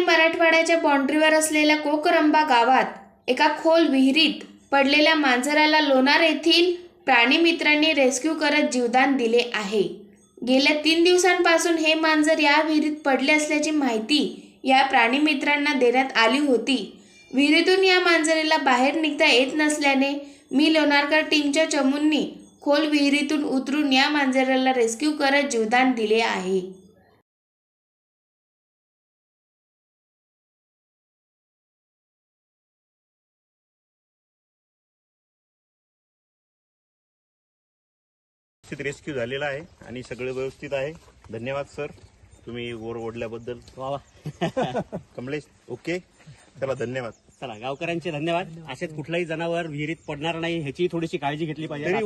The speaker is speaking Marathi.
मराठवाड्याच्या बाँड्रीवर असलेल्या कोकरंबा गावात एका खोल विहिरीत पडलेल्या मांजराला लोणार येथील प्राणीमित्रांनी रेस्क्यू करत जीवदान दिले आहे. गेल्या तीन दिवसांपासून हे मांजर या विहिरीत पडले असल्याची माहिती या प्राणीमित्रांना देण्यात आली होती. विहिरीतून या मांजरीला बाहेर निघता येत नसल्याने मी लोणारकर टीमच्या चमूंनी खोल विहिरीतून उतरून या मांजराला रेस्क्यू करत जीवदान दिले आहे. व्यवस्थित रेस्क्यू झालेला आहे आणि सगळं व्यवस्थित आहे. धन्यवाद सर तुम्ही वर ओढल्याबद्दल. वा. कमलेश ओके चला धन्यवाद. चला गावकऱ्यांचे धन्यवाद. असेच कुठलंही जनावर विहिरीत पडणार नाही ह्याची थोडीशी काळजी घेतली पाहिजे. आता ही